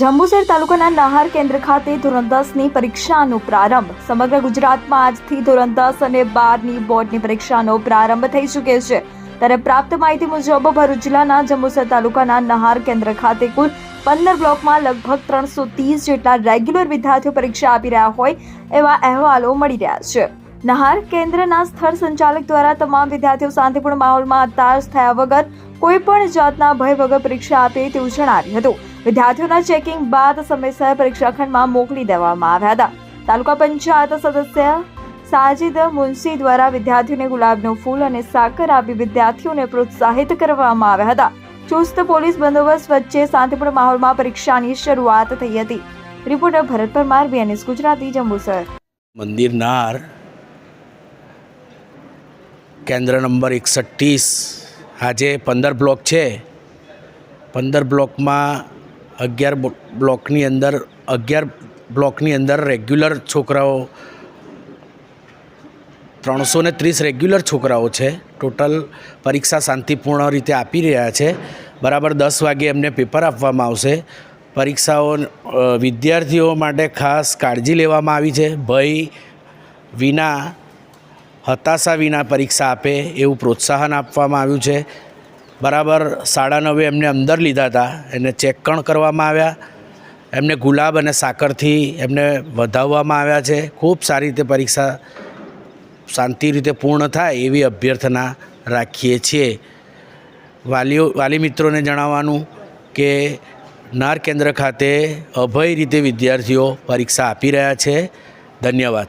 જંબુસર તાલુકાના નહાર કેન્દ્ર ખાતે ધોરણ દસની પરીક્ષાનો પ્રારંભ. સમગ્ર ગુજરાતમાં આજથી ધોરણ દસ અને બારની બોર્ડની પરીક્ષાનો પ્રારંભ થઈ ચૂક્યો છે. ત્યારે પ્રાપ્ત માહિતી મુજબ ભરૂચ જિલ્લાના જંબુસર તાલુકાના નહાર કેન્દ્ર ખાતે કુલ પંદર બ્લોકમાં લગભગ ત્રણસો ત્રીસ જેટલા રેગ્યુલર વિદ્યાર્થીઓ પરીક્ષા આપી રહ્યા હોય એવા અહેવાલો મળી રહ્યા છે. નહાર કેન્દ્રના સ્થળ સંચાલક દ્વારા તમામ વિદ્યાર્થીઓ શાંતિપૂર્ણ માહોલમાં હતાશ થયા વગર કોઈ પણ જાતના ભય વગર પરીક્ષા આપે તેવું જણાવ્યું હતું. વિદ્યાર્થીઓના ચેકિંગ બાદ સમયસર પરીક્ષા ખંડમાં મોકલી દેવામાં આવ્યા હતા. તાલુકા પંચાયત સદસ્ય સાજિદ મુનસી દ્વારા વિદ્યાર્થીઓને ગુલાબનું ફૂલ અને સાકર આપી વિદ્યાર્થીઓને પ્રોત્સાહિત કરવામાં આવ્યા હતા. ચુસ્ત પોલીસ બંદોબસ્ત વચ્ચે શાંતિપૂર્ણ માહોલમાં પરીક્ષાની શરૂઆત થઈ હતી. Reporter Bharat Parmar BNS Gujarati, Jambusar. મંદિર નાર, કેન્દ્ર નંબર એકસઠ આજે પંદર બ્લોક છે. પંદર બ્લોકમાં અગિયાર બ્લો- બ્લોકની અંદર, અગિયાર બ્લોકની અંદર રેગ્યુલર છોકરાઓ ત્રણસો ને ત્રીસ રેગ્યુલર છોકરાઓ છે. ટોટલ પરીક્ષા શાંતિપૂર્ણ રીતે આપી રહ્યા છે. બરાબર દસ વાગે એમને પેપર આપવામાં આવશે. પરીક્ષાઓ વિદ્યાર્થીઓ માટે ખાસ કાળજી લેવામાં આવી છે. ભય વિના, હતાશા વિના પરીક્ષા આપે એવું પ્રોત્સાહન આપવામાં આવ્યું છે. બરાબર સાડા નવે એમને અંદર લીધા હતા. એને ચેક પણ કરવામાં આવ્યા. એમને ગુલાબ અને સાકરથી એમને વધાવવામાં આવ્યા છે. ખૂબ સારી રીતે પરીક્ષા શાંતિ રીતે પૂર્ણ થાય એવી અભ્યર્થના રાખીએ છીએ. વાલીઓ, વાલી મિત્રોને જણાવવાનું કે નાર કેન્દ્ર ખાતે અભય રીતે વિદ્યાર્થીઓ પરીક્ષા આપી રહ્યા છે. ધન્યવાદ.